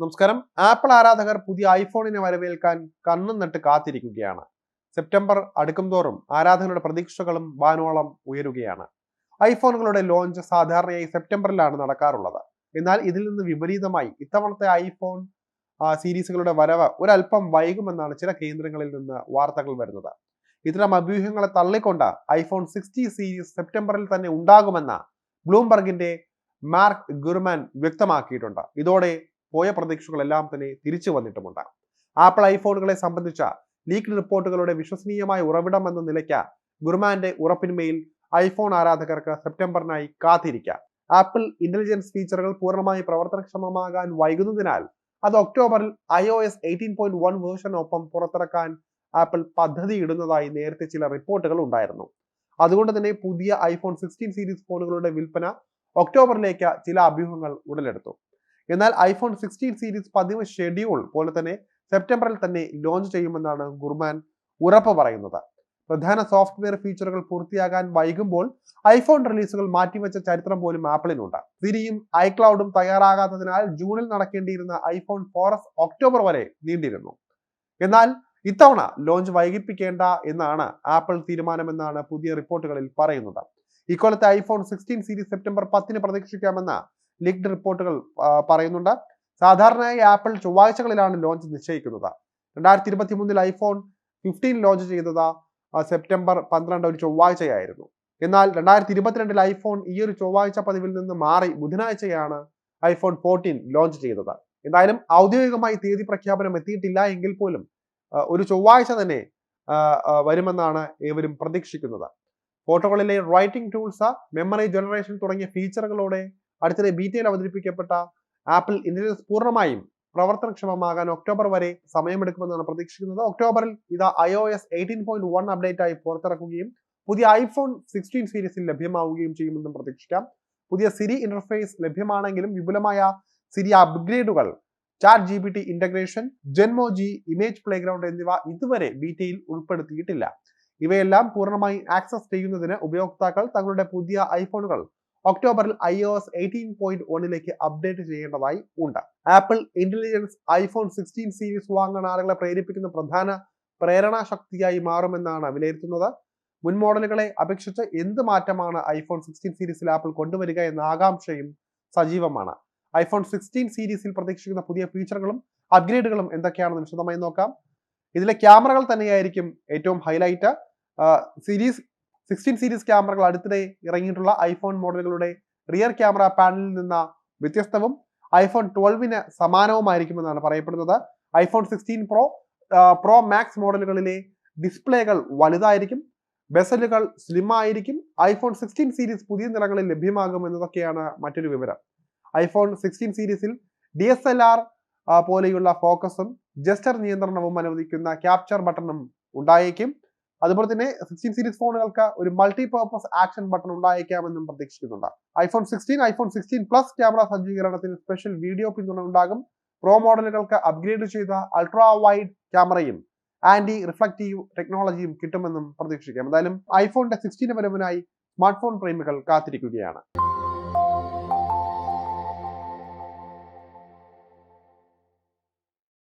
നമസ്കാരം. ആപ്പിൾ ആരാധകർ പുതിയ ഐഫോണിനെ വരവേൽക്കാൻ കണ്ണും നട്ട് കാത്തിരിക്കുകയാണ്. സെപ്റ്റംബർ അടുക്കും തോറും ആരാധകരുടെ പ്രതീക്ഷകളും വാനോളം ഉയരുകയാണ്. ഐഫോണുകളുടെ ലോഞ്ച് സാധാരണയായി സെപ്റ്റംബറിലാണ് നടക്കാറുള്ളത്. എന്നാൽ ഇതിൽ നിന്ന് വിപരീതമായി ഇത്തവണത്തെ ഐഫോൺ സീരീസുകളുടെ വരവ് ഒരല്പം വൈകുമെന്നാണ് ചില കേന്ദ്രങ്ങളിൽ നിന്ന് വാർത്തകൾ വരുന്നത്. ഇത്തരം അഭ്യൂഹങ്ങളെ തള്ളിക്കൊണ്ട് ഐഫോൺ സിക്സ്റ്റി സീരീസ് സെപ്റ്റംബറിൽ തന്നെ ഉണ്ടാകുമെന്ന ബ്ലൂംബർഗിന്റെ മാർക്ക് ഗുർമാൻ വ്യക്തമാക്കിയിട്ടുണ്ട്. ഇതോടെ പോയ പ്രതീക്ഷകളെല്ലാം തന്നെ തിരിച്ചു വന്നിട്ടുമുണ്ട്. ആപ്പിൾ ഐഫോണുകളെ സംബന്ധിച്ച ലീക്ക് റിപ്പോർട്ടുകളുടെ വിശ്വസനീയമായ ഉറവിടം എന്ന നിലയ്ക്ക് ഗുർമാന്റെ ഉറപ്പിന്മയിൽ ഐഫോൺ ആരാധകർക്ക് സെപ്റ്റംബറിനായി കാത്തിരിക്കാം. ആപ്പിൾ ഇന്റലിജൻസ് ഫീച്ചറുകൾ പൂർണമായി പ്രവർത്തനക്ഷമമാകാൻ വൈകുന്നതിനാൽ അത് ഒക്ടോബറിൽ I O S eighteen point one വേർഷനൊപ്പം പുറത്തിറക്കാൻ ആപ്പിൾ പദ്ധതിയിടുന്നതായി നേരത്തെ ചില റിപ്പോർട്ടുകൾ ഉണ്ടായിരുന്നു. അതുകൊണ്ട് തന്നെ പുതിയ ഐഫോൺ സിക്സ്റ്റീൻ സീരീസ് ഫോണുകളുടെ വിൽപ്പന ഒക്ടോബറിലേക്ക് ചില അഭ്യൂഹങ്ങൾ ഉടലെടുത്തു. എന്നാൽ ഐഫോൺ സിക്സ്റ്റീൻ സീരീസ് പതിവ് ഷെഡ്യൂൾ പോലെ തന്നെ സെപ്റ്റംബറിൽ തന്നെ ലോഞ്ച് ചെയ്യുമെന്നാണ് ഗുർമാൻ ഉറപ്പ് പറയുന്നത്. പ്രധാന സോഫ്റ്റ്വെയർ ഫീച്ചറുകൾ പൂർത്തിയാകാൻ വൈകുമ്പോൾ ഐഫോൺ റിലീസുകൾ മാറ്റിവെച്ച ചരിത്രം പോലും ആപ്പിളിനുണ്ട്. സിരിയും ഐക്ലൗഡും തയ്യാറാകാത്തതിനാൽ ജൂണിൽ നടക്കേണ്ടിയിരുന്ന ഐഫോൺ ഫോറസ് ഒക്ടോബർ വരെ നീണ്ടിരുന്നു. എന്നാൽ ഇത്തവണ ലോഞ്ച് വൈകിപ്പിക്കേണ്ട എന്നാണ് ആപ്പിൾ തീരുമാനമെന്നാണ് പുതിയ റിപ്പോർട്ടുകളിൽ പറയുന്നത്. ഇക്കൊല്ലത്തെ ഐഫോൺ സിക്സ്റ്റീൻ സീരീസ് സെപ്റ്റംബർ പത്തിന് പ്രതീക്ഷിക്കാമെന്ന ലീക്ഡ് റിപ്പോർട്ടുകൾ പറയുന്നുണ്ട്. സാധാരണയായി ആപ്പിൾ ചൊവ്വാഴ്ചകളിലാണ് ലോഞ്ച് നിശ്ചയിക്കുന്നത്. രണ്ടായിരത്തി ഇരുപത്തി മൂന്നിൽ ഐഫോൺ ഫിഫ്റ്റീൻ ലോഞ്ച് ചെയ്തത് സെപ്റ്റംബർ പന്ത്രണ്ട് ഒരു ചൊവ്വാഴ്ചയായിരുന്നു. എന്നാൽ രണ്ടായിരത്തി ഇരുപത്തിരണ്ടിൽ ഐഫോൺ ഈ ഒരു ചൊവ്വാഴ്ച പതിവിൽ നിന്ന് മാറി ബുധനാഴ്ചയാണ് ഐഫോൺ ഫോർട്ടീൻ ലോഞ്ച് ചെയ്തത്. എന്തായാലും ഔദ്യോഗികമായി തീയതി പ്രഖ്യാപനം എത്തിയിട്ടില്ല എങ്കിൽ പോലും ഒരു ചൊവ്വാഴ്ച തന്നെ വരുമെന്നാണ് ഏവരും പ്രതീക്ഷിക്കുന്നത്. ഫോട്ടോകളിലെ റൈറ്റിംഗ് ടൂൾസ് മെമ്മറി ജനറേഷൻ തുടങ്ങിയ ഫീച്ചറുകളോടെ അടുത്തിടെ ബീറ്റയിൽ അവതരിപ്പിക്കപ്പെട്ട ആപ്പിൾ ഇന്റലിജൻസ് പൂർണമായും പ്രവർത്തനക്ഷമമാകാൻ ഒക്ടോബർ വരെ സമയമെടുക്കുമെന്നാണ് പ്രതീക്ഷിക്കുന്നത്. ഒക്ടോബറിൽ ഇത് I O S eighteen point one update ആയി പുറത്തിറക്കുകയും പുതിയ ഐഫോൺ സിക്സ്റ്റീൻ സീരീസിൽ ലഭ്യമാവുകയും ചെയ്യുമെന്നും പ്രതീക്ഷിക്കാം. പുതിയ സിരി ഇന്റർഫേസ് ലഭ്യമാണെങ്കിലും വിപുലമായ Siri അപ്ഗ്രേഡുകൾ chat G P T integration Genmoji image playground എന്നിവ ഇതുവരെ ബീറ്റയിൽ ഉൾപ്പെടുത്തിയിട്ടില്ല. ഇവയെല്ലാം പൂർണമായി ആക്സസ് ചെയ്യുന്നതിന് ഉപയോക്താക്കൾ തങ്ങളുടെ പുതിയ ഐഫോണുകൾ ഒക്ടോബറിൽ I O S eighteen point വണ്ണിലേക്ക് അപ്ഡേറ്റ് ചെയ്യേണ്ടതായി ഉണ്ട്. Apple intelligence iPhone sixteen series വാങ്ങാൻ ആളുകളെ പ്രേരിപ്പിക്കുന്ന പ്രധാന പ്രേരണാശക്തിയായി മാറുമെന്നാണ് വിലയിരുത്തുന്നത്. മുൻ മോഡലുകളെ അപേക്ഷിച്ച് എന്ത് മാറ്റമാണ് ഐഫോൺ സിക്സ്റ്റീൻ സീരീസിൽ ആപ്പിൾ കൊണ്ടുവരിക എന്ന ആകാംക്ഷയും സജീവമാണ്. ഐഫോൺ സിക്സ്റ്റീൻ സീരീസിൽ പ്രതീക്ഷിക്കുന്ന പുതിയ ഫീച്ചറുകളും അപ്ഗ്രേഡുകളും എന്തൊക്കെയാണെന്ന് വിശദമായി നോക്കാം. ഇതിലെ ക്യാമറകൾ തന്നെയായിരിക്കും ഏറ്റവും ഹൈലൈറ്റ്. സീരീസ് സിക്സ്റ്റീൻ സീരീസ് ക്യാമറകൾ അടുത്തിടെ ഇറങ്ങിയിട്ടുള്ള ഐഫോൺ മോഡലുകളുടെ റിയർ ക്യാമറ പാനലിൽ നിന്ന് വ്യത്യസ്തവും ഐഫോൺ ട്വൽവിന് സമാനവുമായിരിക്കുമെന്നാണ് പറയപ്പെടുന്നത്. IPhone sixteen pro pro max മോഡലുകളിലെ ഡിസ്പ്ലേകൾ വലുതായിരിക്കും. ബെസലുകൾ സ്ലിം ആയിരിക്കും. ഐഫോൺ സിക്സ്റ്റീൻ സീരീസ് പുതിയ നിറങ്ങളിൽ ലഭ്യമാകും എന്നതൊക്കെയാണ് മറ്റൊരു വിവരം. ഐഫോൺ സിക്സ്റ്റീൻ സീരീസിൽ ഡി എസ് എൽ ആർ പോലെയുള്ള ഫോക്കസും ജസ്റ്റർ നിയന്ത്രണവും അനുവദിക്കുന്ന ക്യാപ്ചർ ബട്ടണും ഉണ്ടായേക്കും. അതുപോലെ തന്നെ സിക്സ്റ്റീൻ സീരീസ് ഫോണുകൾക്ക് ഒരു മൾട്ടി പർപ്പസ് ആക്ഷൻ ബട്ടൺ ഉണ്ടായേക്കാമെന്നും പ്രതീക്ഷിക്കുന്നുണ്ട്. IPhone sixteen iPhone sixteen plus camera സജ്ജീകരണത്തിന് special video പിന്തുണ ഉണ്ടാകും. പ്രോ മോഡലുകൾക്ക് അപ്ഗ്രേഡ് ചെയ്ത അൾട്രാ വൈഡ് ക്യാമറയും ആന്റി റിഫ്ലക്റ്റീവ് ടെക്നോളജിയും കിട്ടുമെന്നും പ്രതീക്ഷിക്കാം. എന്തായാലും ഐഫോണിന്റെ സിക്സ്റ്റീൻ വരവിനായി സ്മാർട്ട് ഫോൺ പ്രേമികൾ കാത്തിരിക്കുകയാണ്.